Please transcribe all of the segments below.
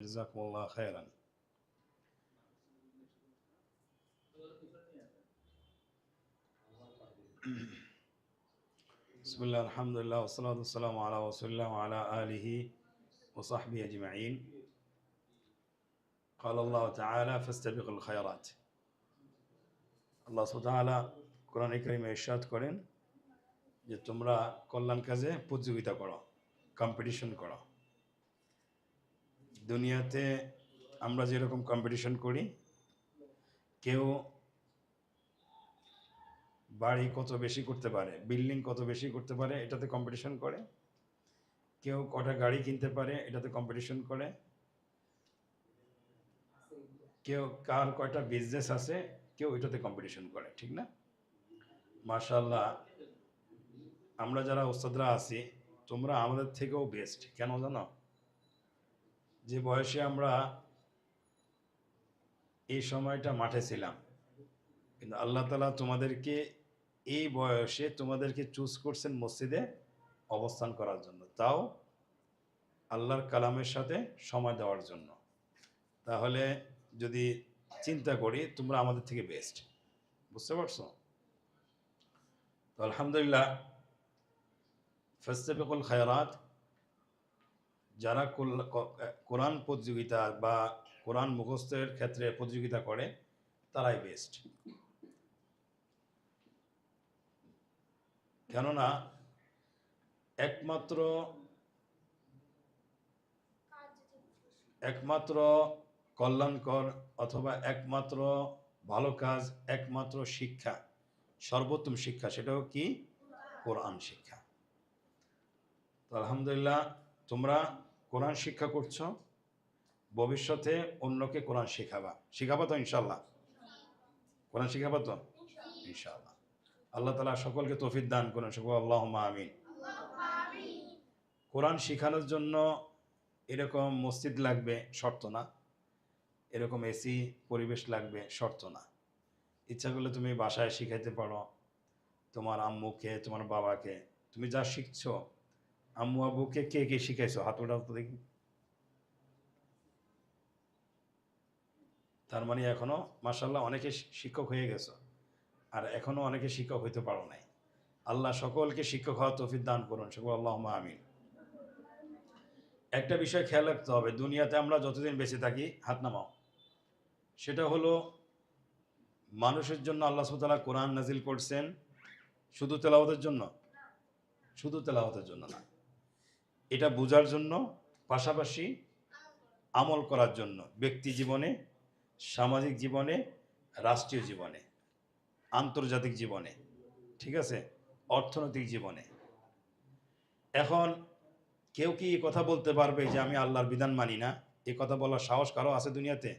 جزاكم الله خيرا بسم الله الحمد لله والصلاة والسلام على رسول الله وعلى آله وصحبه أجمعين قال الله تعالى فاستبقوا الخيرات আল্লাহ সুতালা কোরআন করিমে ইরশাদ করেন যে তোমরা কল্যাণ কাজে প্রতিযোগিতা করো কম্পিটিশন করো দুনিয়াতে আমরা যেরকম কম্পিটিশন করি, কেউ বাড়ি কত বেশি করতে পারে বিল্ডিং কত বেশি করতে পারে, এটাতে কম্পিটিশন করে। কেউ কটা গাড়ি কিনতে পারে, এটাতে কম্পিটিশন করে। কেউ কার কয়টা বিজনেস আছে, কেউ এটাতে কম্পিটিশন করে, ঠিক না? মার্শাল্লাহ আমরা যারা ওস্তাদরা আছি, তোমরা আমাদের থেকেও বেস্ট কেন জানো? যে বয়সে আমরা এই সময়টা মাঠে ছিলাম। কিন্তু আল্লাহ তালা তোমাদেরকে এই বয়সে তোমাদেরকে চুজ করছেন মসজিদে অবস্থান করার জন্য। তাও আল্লাহর কালামের সাথে সময় দেওয়ার জন্য। তাহলে যদি চিন্তা করি, তোমরা আমাদের থেকে বেস্ট বুঝতে পারছ? তো আলহামদুলিল্লাহ ফেস্তেফিকুল খায়রাত। যারা কোরআন প্রতিযোগিতা বা কোরআন মুখস্থের ক্ষেত্রে প্রতিযোগিতা করে, তারাই বেস্ট কেননা, একমাত্র একমাত্র কল্যাণকর অথবা একমাত্র ভালো কাজ, একমাত্র শিক্ষা, সর্বোত্তম শিক্ষা সেটাও কি? কোরআন শিক্ষা। তো আলহামদুলিল্লাহ, তোমরা কোরআন শিক্ষা করছ, ভবিষ্যতে অন্যকে কোরআন শেখাবা। শেখাবা তো ইনশাল্লাহ কোরআন শেখাবা তো? ইনশাল্লাহ আল্লাহ তালা সকলকে তৌফিক দান করেন, সকল আল্লাহ আমিন। কোরআন শেখানোর জন্য এরকম মসজিদ লাগবে, শর্ত না। এরকম এসি পরিবেশ লাগবে, শর্ত না। ইচ্ছা করলে তুমি বাসায় শিখাইতে পারো, তোমার আম্মুকে, তোমার বাবাকে। তুমি যা শিখছো আম্মু আব্বুকে কে কে শিখাইছো? হাত ওঠাও তো দেখি। তার মানে এখনও মাসাল্লাহ অনেকে শিক্ষক হয়ে গেছো। আর এখনও অনেকে শিক্ষক হইতে পারো নাই। আল্লাহ সকলকে শিক্ষক হওয়া তৌফিক দান করুন। সকল আল্লাহ আমিন। একটা বিষয় খেয়াল রাখতে হবে, দুনিয়াতে আমরা যতদিন বেঁচে থাকি, হাত নামাও। সেটা হলো, মানুষের জন্য আল্লাহ সুতালা কোরআন নাজিল করছেন শুধু তেলাওয়াতের জন্য? শুধু তেলাওয়াতের জন্য না। এটা বোঝার জন্য, পাশাপাশি আমল করার জন্য, ব্যক্তি জীবনে, সামাজিক জীবনে, রাষ্ট্রীয় জীবনে, আন্তর্জাতিক জীবনে, ঠিক আছে? অর্থনৈতিক জীবনে। এখন কেউ কি কথা বলতে পারবে যে আমি আল্লাহর বিধান মানি না? এ কথা বলার সাহস কারও আছে দুনিয়াতে?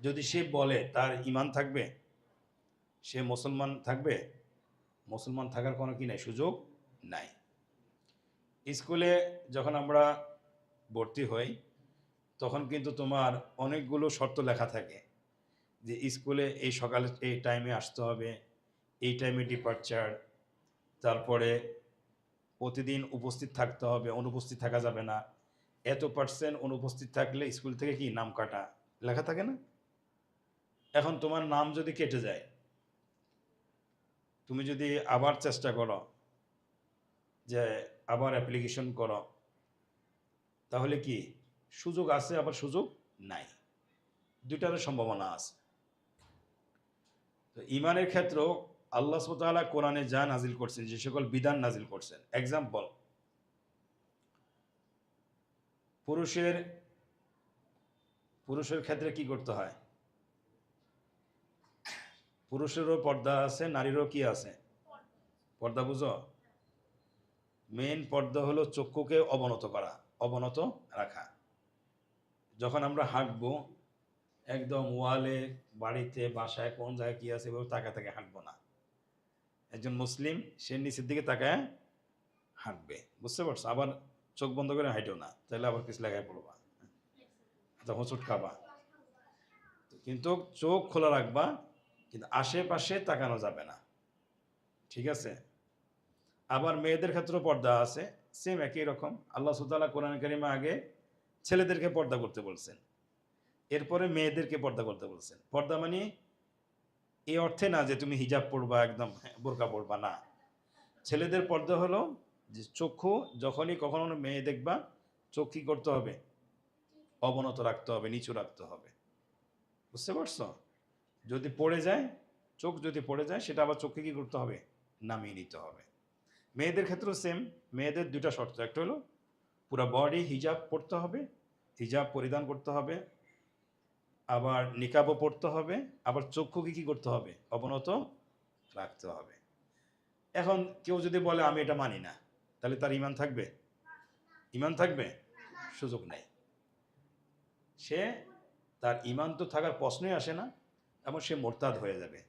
যদি সে বলে, তার ইমান থাকবে? সে মুসলমান থাকবে? মুসলমান থাকার কোনো কি নাই? সুযোগ নাই। স্কুলে যখন আমরা ভর্তি হই, তখন কিন্তু তোমার অনেকগুলো শর্ত লেখা থাকে যে স্কুলে এই সকালে এই টাইমে আসতে হবে, এই টাইমে ডিপার্চার তারপরে প্রতিদিন উপস্থিত থাকতে হবে, অনুপস্থিত থাকা যাবে না। এত পার্সেন্ট অনুপস্থিত থাকলে স্কুল থেকে কি নাম কাটা? লেখা থাকে না? এখন তোমার নাম যদি কেটে যায়, তুমি যদি আবার চেষ্টা করো যে আবার অ্যাপ্লিকেশন করো। তাহলে কি সুযোগ আছে, আবার সুযোগ নাই? দুইটার সম্ভাবনা আছে। তো ইমানের ক্ষেত্রেও আল্লাহ সুতালা কোরআনে যা নাজিল করছেন, যে সকল বিধান নাজিল করছেন এক্সাম্পল পুরুষের পুরুষের ক্ষেত্রে কি করতে হয়? পুরুষেরও পর্দা আছে, নারীরও কি আছে? পর্দা বুঝো? মেন পর্দা হলো চক্ষুকে অবনত করা, অবনত রাখা। যখন আমরা হাঁটবো, একদম ওয়ালে, বাড়িতে, বাসায়, কোন জায়গায় কি আছে এভাবে তাকা তাকে হাঁটবো না। একজন মুসলিম, সে নিচের দিকে তাকায় হাঁটবে। বুঝতে পারছ? আবার চোখ বন্ধ করে হাঁটো না, তাহলে আবার কিছু লাগায় পড়বা। তো হোঁচট খাবা। কিন্তু চোখ খোলা রাখবা, কিন্তু আশেপাশে তাকানো যাবে না। ঠিক আছে? আবার মেয়েদের ক্ষেত্রেও পর্দা আছে সেম একই রকম। আল্লাহ সুতাল্লাহ কোরআন করিমা আগে ছেলেদেরকে পর্দা করতে বলছেন, এরপরে মেয়েদেরকে পর্দা করতে বলছেন। পর্দা মানে এই অর্থে না যে তুমি হিজাব পড়বা একদম বোরকা পড়বা না। ছেলেদের পর্দা হলো যে চক্ষু যখনই কখনো মেয়ে দেখবা, চোখ কি করতে হবে? অবনত রাখতে হবে, নিচু রাখতে হবে। বুঝতে পারছ? যদি পড়ে যায়, চোখ যদি পড়ে যায়, সেটা আবার চোখে কি করতে হবে? নামিয়ে নিতে হবে। মেয়েদের ক্ষেত্রেও সেম মেয়েদের দুটা শর্ত। একটা হলো পুরো বডি হিজাব পড়তে হবে হিজাব পরিধান করতে হবে, আবার নিকাবও পড়তে হবে, আবার চক্ষুকে কি করতে হবে? অবনত রাখতে হবে। এখন কেউ যদি বলে, আমি এটা মানি না, তাহলে তার ইমান থাকবে? ইমান থাকবে? সুযোগ নেই। সে, তার ইমান তো থাকার প্রশ্নই আসে না, এবং সে মোরতাদ হয়ে যাবে।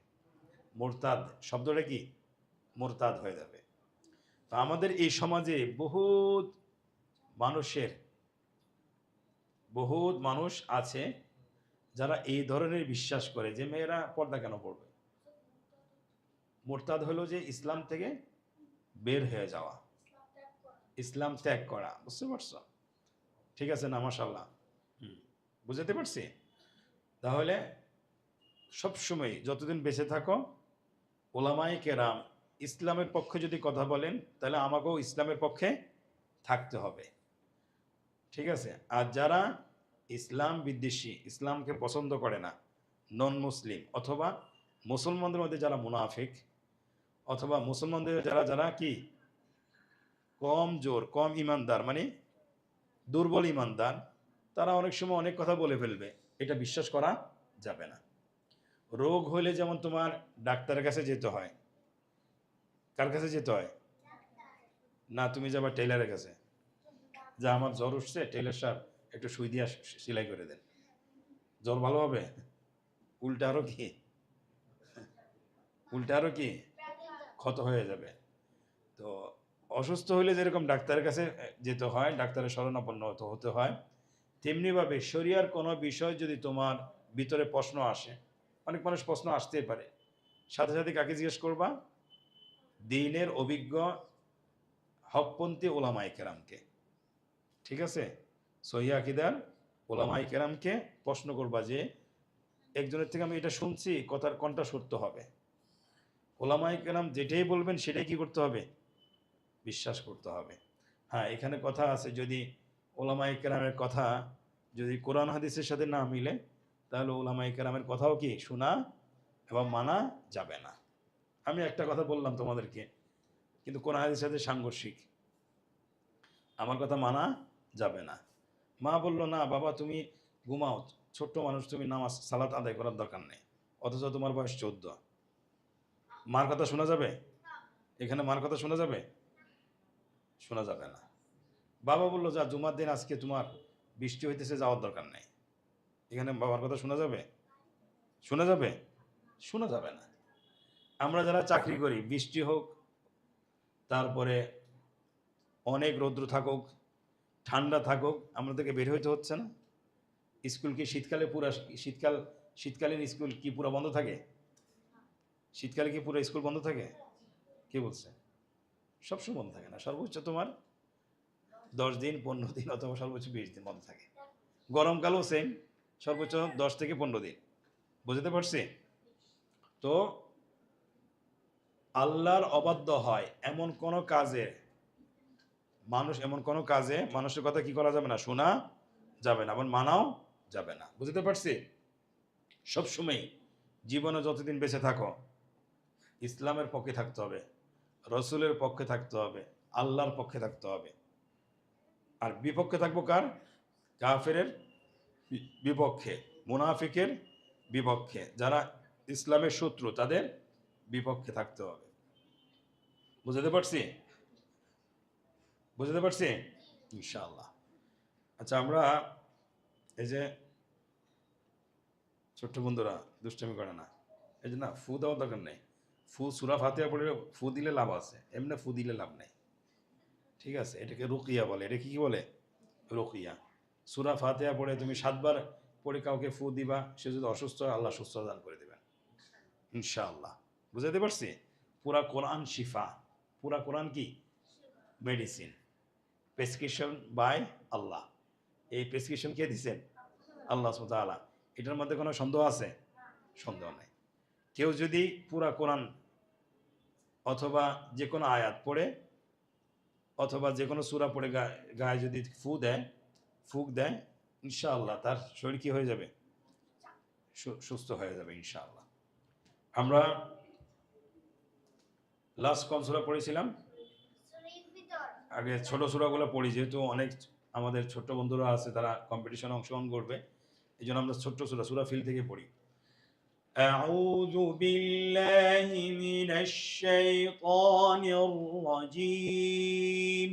মোরতাদ, শব্দটা কি? মোরতাদ হয়ে যাবে। তো আমাদের এই সমাজে বহুত মানুষের, বহুত মানুষ আছে যারা এই ধরনের বিশ্বাস করে যে মেয়েরা পর্দা কেন পড়বে? মোরতাদ হলো যে ইসলাম থেকে বের হয়ে যাওয়া। ইসলাম ত্যাগ করা, বুঝতে পারছ? ঠিক আছে না মাসাল্লাহ বুঝতে পারছি? তাহলে সবসময় যতদিন বেঁচে থাকো ওলামাই কেরাম ইসলামের পক্ষে যদি কথা বলেন, তাহলে আমাকেও ইসলামের পক্ষে থাকতে হবে। ঠিক আছে? আর যারা ইসলাম বিদ্বেষী, ইসলামকে পছন্দ করে না নন মুসলিম অথবা মুসলমানদের মধ্যে যারা মুনাফিক, অথবা মুসলমানদের যারা যারা কি? কম জোর, কম ইমানদার মানে দুর্বল ইমানদার, তারা অনেক সময় অনেক কথা বলে ফেলবে। এটা বিশ্বাস করা যাবে না। রোগ হলে যেমন তোমার ডাক্তারের কাছে যেতে হয় কার কাছে যেতে হয়? না, তুমি যাবা টেলারের কাছে। যা আমার জ্বর উঠছে টেলার সাহেব একটু সুই দিয়া সেলাই করে দেন। জ্বর ভালো হবে? উল্টা আরও কি? উল্টা আরও কি? ক্ষত হয়ে যাবে। তো অসুস্থ হলে যেরকম ডাক্তারের কাছে যেতে হয়, ডাক্তারের শরণাপন্ন হতে হয়। তেমনিভাবে শরিয়ার কোনো বিষয় যদি তোমার ভিতরে প্রশ্ন আসে, অনেক মানুষ প্রশ্ন আসতেই পারে। সাথে সাথে কাকে জিজ্ঞেস করবা? দিনের অভিজ্ঞ হকপন্থী ওলামাই কেরামকে। ঠিক আছে? সহিয়া ওলামাই কেরামকে প্রশ্ন করবা যে, একজনের থেকে আমি এটা শুনছি, কথার কোনটা সত্য হবে। ওলামাই কেরাম যেটাই বলবেন সেটাই কি করতে হবে? বিশ্বাস করতে হবে। হ্যাঁ এখানে কথা আছে, যদি ওলামাই কেরামের কথা যদি কোরআন হাদিসের সাথে না মিলে, তাহলে ওলামাই কেরামের কথাও কি শোনা এবং মানা যাবে না। আমি একটা কথা বললাম তোমাদেরকে, কিন্তু কোন হাদিসের সাথে সাংঘর্ষিক। আমার কথা মানা যাবে না। মা বলল, না বাবা, তুমি ঘুমাও, ছোট্ট মানুষ, তুমি নামাজ, সালাত আদায় করার দরকার নেই, অথচ তোমার বয়স চোদ্দ। মার কথা শোনা যাবে? এখানে মার কথা শোনা যাবে? শোনা যাবে না। বাবা বলল, যা, জুমার দিন আজকে তোমার বৃষ্টি হইতেছে, যাওয়ার দরকার নেই। এখানে বাবার কথা শোনা যাবে? শোনা যাবে? শোনা যাবে না। আমরা যারা চাকরি করি, বৃষ্টি হোক, তারপরে অনেক রৌদ্র থাকুক, ঠান্ডা থাকুক আমাদেরকে বের হইতে হচ্ছে না? স্কুল কি শীতকালে পুরা শীতকাল, শীতকালীন স্কুল কি পুরো বন্ধ থাকে? শীতকালে কি পুরো স্কুল বন্ধ থাকে? কে বলছে? সবসময় বন্ধ থাকে না, সর্বোচ্চ তোমার দশ দিন, পনেরো দিন অথবা সর্বোচ্চ বিশ দিন বন্ধ থাকে। গরমকালও সেম সর্বোচ্চ দশ থেকে পনেরো দিন। বুঝতে পারছি? তো আল্লাহর অবাধ্য হয় এমন কোনো কাজে। মানুষ এমন কোনো কাজে মানুষের কথা কি করা যাবে না, শোনা যাবে না আবার মানাও যাবে না। বুঝতে পারছি? সবসময় জীবনে যতদিন বেঁচে থাকো, ইসলামের পক্ষে থাকতে হবে, রসুলের পক্ষে থাকতে হবে, আল্লাহর পক্ষে থাকতে হবে। আর বিপক্ষে থাকব কার? কাফেরের বিপক্ষে, মুনাফিকের বিপক্ষে। যারা ইসলামের শত্রু, তাদের বিপক্ষে থাকতে হবে। বুঝতে পারছি? বুঝতে পারছি? ইনশাআল্লাহ। আচ্ছা আমরা এই যে ছোট্ট বন্ধুরা, দুষ্টামি করে না। এই যে না, ফু দেওয়ার দরকার নেই। ফু, সুরা ফাতিয়া পড়ে ফু দিলে লাভ আছে, এমনি ফু দিলে লাভ নেই। ঠিক আছে? এটাকে রুকিয়া বলে। এটা কি বলে? রুকিয়া। সুরা ফাতেহা পড়ে তুমি সাতবার পড়ে কাউকে ফু দিবা, সে যদি অসুস্থ হয়, আল্লাহ সুস্থ দান করে দেবেন। ইনশাআল্লাহ। বুঝাতে পারছি? পুরা কোরআন শিফা। পুরা কোরআন কি? মেডিসিন প্রেসক্রিপশন বাই আল্লাহ এই প্রেসক্রিপশন কে দিছেন? আল্লাহ তাআলা। এটার মধ্যে কোনো সন্দেহ আছে? সন্দেহ নাই। কেউ যদি পুরা কোরআন অথবা যে কোনো আয়াত পড়ে, অথবা যে কোনো সুরা পড়ে গায়ে যদি ফু দেয়, ফুক দেয়, ইনশাআল্লাহ তার শরীর কি হয়ে যাবে? সুস্থ হয়ে যাবে ইনশাআল্লাহ। আমরা লাস্ট কোন সুরা পড়েছিলাম আগে ছোট সুরাগুলো পড়ি যেহেতু অনেক আমাদের ছোট্ট বন্ধুরা আছে তারা কম্পিটিশনে অংশগ্রহণ করবে এই জন্য আমরা ছোট্ট সুরা সুরা ফিল থেকে পড়ি أعوذ بالله من الشيطان الرجيم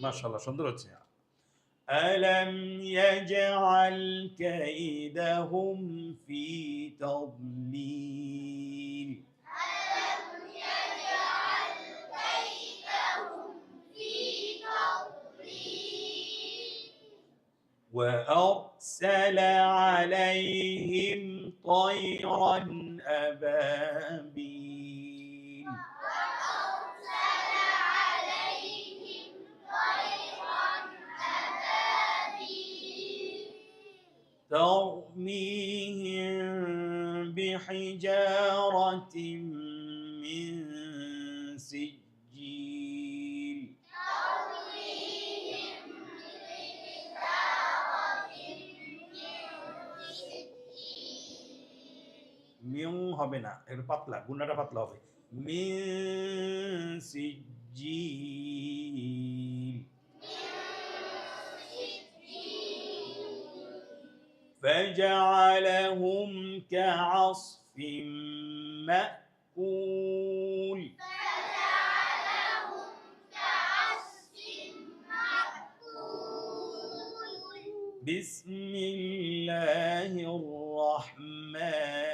ما شاء الله সুন্দর হচ্ছে ألم يجعل كيدهم في تضليل وأرسل عليهم طيرا أبابيل হবে না একটু পাতলা গুন্ডাটা পাতলা হবে মিন সিজিল فجعلهم كعصف مأكول بسم الله الرحمن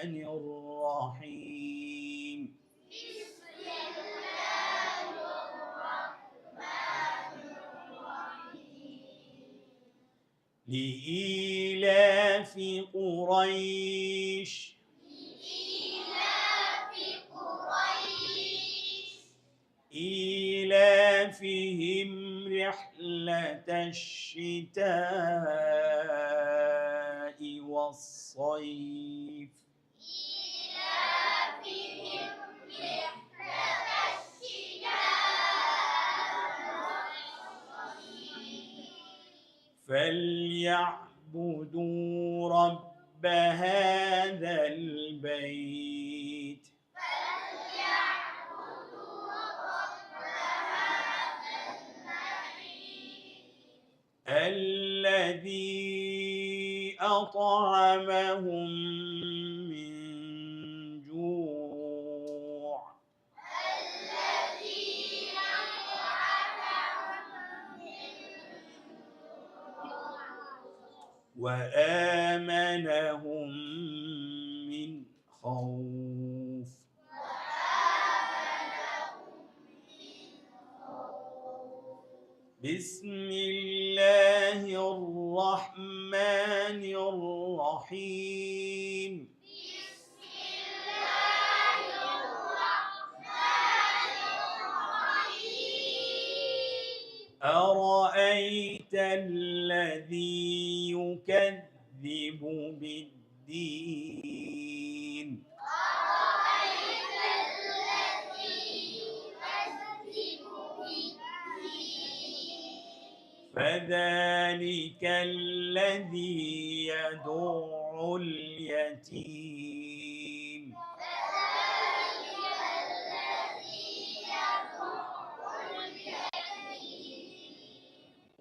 لإيلاف قريش. إيلافهم رحلة الشتاء والصيف. فليعبدوا رب هذا البيت. الذي أطعمهم وآمنهم من خوف. بسم أرأيت الذي يكذب بالدين؟ فذلك الذي يدع اليتيم.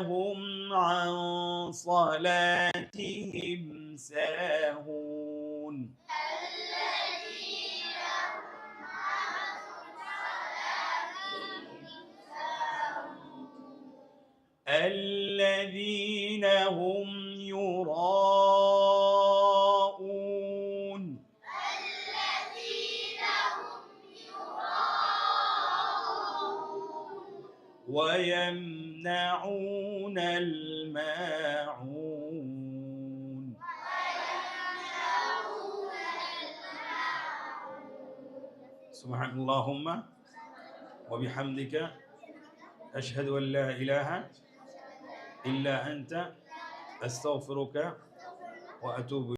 هم عن صلاتهم ويمنعون الماعون. سبحان اللهم وبحمدك أشهد أن لا إله إلا أنت أستغفرك وأتوب